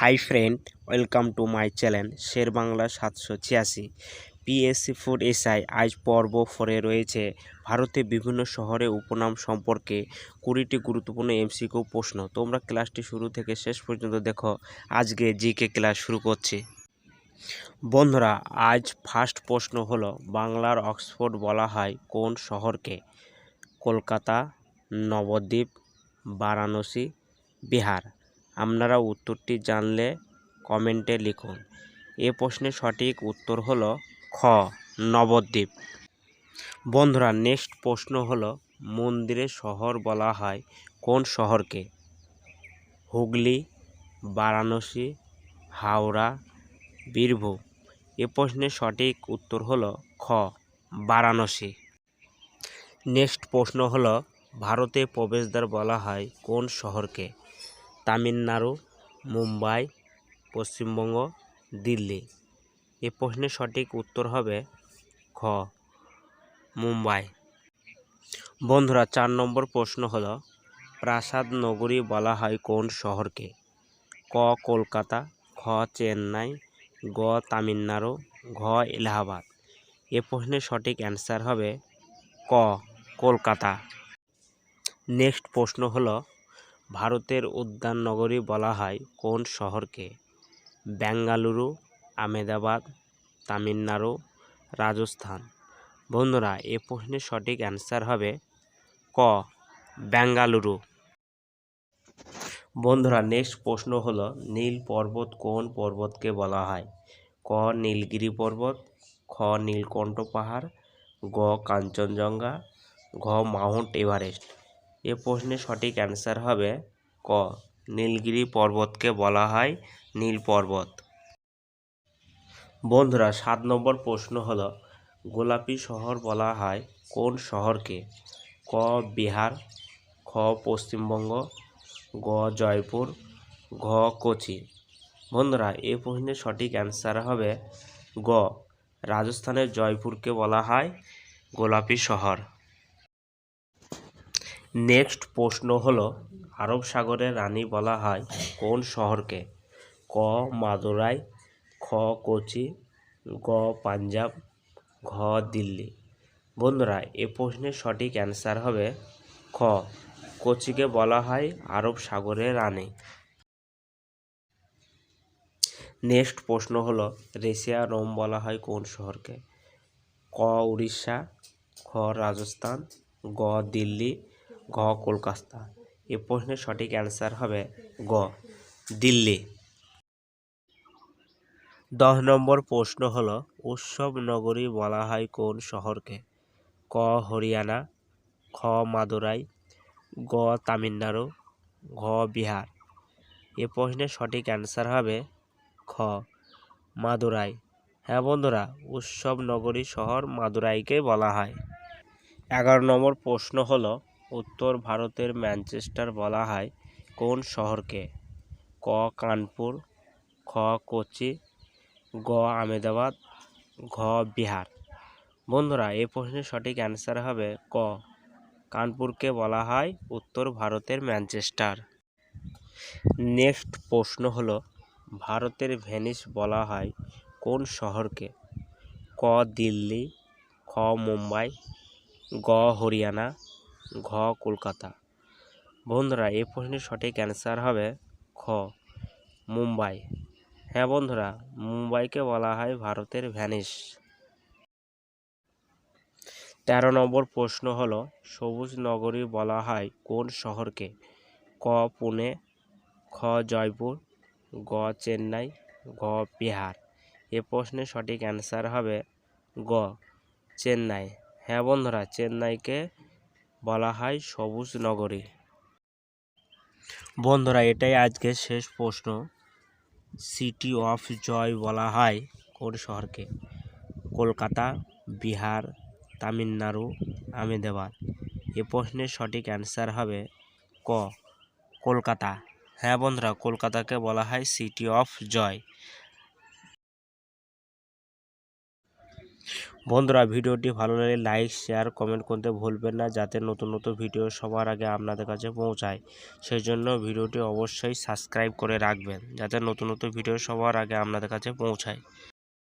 Hi friend, welcome to my channel Sher Bangla সাতশো ছিয়াশি। PSC food SI, আজ পর্ব ফোরে রয়েছে। ভারতে বিভিন্ন শহরে উপনাম সম্পর্কে কুড়িটি গুরুত্বপূর্ণ এমসিকিউ প্রশ্ন। তোমরা ক্লাসটি শুরু থেকে শেষ পর্যন্ত দেখো। আজকে জিকে ক্লাস শুরু করছি। বন্ধুরা, আজ ফার্স্ট প্রশ্ন হলো, বাংলার অক্সফোর্ড বলা হয় কোন শহরকে? কলকাতা, নবদ্বীপ, বারাণসী, বিহার। আপনারা উত্তরটি জানলে কমেন্টে লিখুন। এ প্রশ্নের সঠিক উত্তর হলো খ, নবদ্বীপ। বন্ধুরা, নেক্সট প্রশ্ন হলো মন্দিরের শহর বলা হয় কোন শহরকে? হুগলি, বারাণসী, হাওড়া, বীরভূম। এ প্রশ্নের সঠিক উত্তর হলো খ, বারাণসী। নেক্সট প্রশ্ন হলো, ভারতে প্রবেশদ্বার বলা হয় কোন শহরকে? তামিলনাড়ু, মুম্বাই, পশ্চিমবঙ্গ, দিল্লি। এ প্রশ্নের সঠিক উত্তর হবে খ মুম্বাই। বন্ধুরা, চার নম্বর প্রশ্ন হল, প্রাসাদ নগরী বলা হয় কোন শহরকে? ক, কলকাতা খ চেন্নাই, গ, তামিলনাড়ু, ঘ, এলাহাবাদ। এ প্রশ্নের সঠিক অ্যান্সার হবে ক, কলকাতা। নেক্সট প্রশ্ন হলো ভারতের উদ্যান নগরী বলা হয় কোন শহরকে? বেঙ্গালুরু আমেদাবাদ তামিলনাড়ু, রাজস্থান। বন্ধুরা, এ প্রশ্নের সঠিক অ্যান্সার হবে ক, বেঙ্গালুরু। বন্ধুরা, নেক্সট প্রশ্ন হলো, নীল পর্বত কোন পর্বতকে বলা হয়? ক, নীলগিরি পর্বত, খ, নীলকণ্ঠ পাহাড়, গ, কাঞ্চনজঙ্ঘা, ঘ, মাউন্ট এভারেস্ট। এ প্রশ্নের সঠিক অ্যান্সার হবে ক। নীলগিরি পর্বতকে বলা হয় নীল পর্বত। বন্ধুরা, সাত নম্বর প্রশ্ন হলো, গোলাপি শহর বলা হয় কোন শহরকে? ক, বিহার, খ, পশ্চিমবঙ্গ, গ, জয়পুর, ঘ, কোচি। বন্ধুরা এই প্রশ্নের সঠিক অ্যান্সার হবে গ, রাজস্থানের জয়পুরকে বলা হয় গোলাপি শহর। নেক্সট প্রশ্ন হলো, আরব সাগরের রানী বলা হয় কোন শহরকে? ক, মাদুরাই, খ, কোচি, গ, পাঞ্জাব, ঘ, দিল্লি। বন্ধুরা, এ প্রশ্নের সঠিক অ্যান্সার হবে খ, কোচিকে বলা হয় আরব সাগরের রানী। নেক্সট প্রশ্ন হলো, রেশিয়া, রোম বলা হয় কোন শহরকে? ক, উড়িষ্যা, খ, রাজস্থান, গ, দিল্লি ঘ কলকাতা। এ প্রশ্নের সঠিক অ্যান্সার হবে গ, দিল্লি। দশ নম্বর প্রশ্ন হলো, উৎসব নগরী বলা হয় কোন শহরকে? ক, হরিয়ানা, খ, মাদুরাই, গ, তামিলনাড়ু, ঘ, বিহার। এ প্রশ্নের সঠিক অ্যান্সার হবে খ, মাদুরাই। হ্যাঁ বন্ধুরা, উৎসব নগরী শহর মাদুরাইকে বলা হয়। এগারো নম্বর প্রশ্ন হলো উত্তর ভারতের ম্যানচেস্টার বলা হয় কোন শহরকে? ক, কানপুর, খ, কোচি, গ আমেদাবাদ ঘ, বিহার। বন্ধুরা, এই প্রশ্নের সঠিক অ্যান্সার হবে ক। কানপুরকে বলা হয় উত্তর ভারতের ম্যানচেস্টার। নেক্সট প্রশ্ন হলো, ভারতের ভেনিস বলা হয় কোন শহরকে? ক, দিল্লি, খ, মুম্বাই, গ, হরিয়ানা ঘ, কলকাতা। বন্ধুরা, এই প্রশ্নের সঠিক অ্যান্সার হবে খ, মুম্বাই। হ্যাঁ বন্ধুরা, মুম্বাইকে বলা হয় ভারতের ভ্যানিস তেরো নম্বর প্রশ্ন হলো, সবুজ নগরী বলা হয় কোন শহরকে? ক, পুনে, খ, জয়পুর, গ, চেন্নাই, ঘ, বিহার। এ প্রশ্নের সঠিক অ্যান্সার হবে গ, চেন্নাই। হ্যাঁ বন্ধুরা, চেন্নাইকে বলা হয় সবুজ নগরী। বন্ধুরা, এটাই আজকের শেষ প্রশ্ন। সিটি অফ জয় বলা হয় কোন শহরকে? কলকাতা, বিহার, তামিলনাড়ু আমেদাবাদ এ প্রশ্নের সঠিক অ্যান্সার হবে ক, কলকাতা। হ্যাঁ বন্ধুরা, কলকাতাকে বলা হয় সিটি অফ জয় বন্ধুরা, ভিডিওটি ভালো লাগলে লাইক শেয়ার কমেন্ট করতে ভুলবেন না যাতে নতুন নতুন ভিডিও সবার আগে আপনাদের কাছে পৌঁছায়। সেই জন্য ভিডিওটি অবশ্যই সাবস্ক্রাইব করে রাখবেন যাতে নতুন নতুন ভিডিও সবার আগে আপনাদের কাছে পৌঁছায়।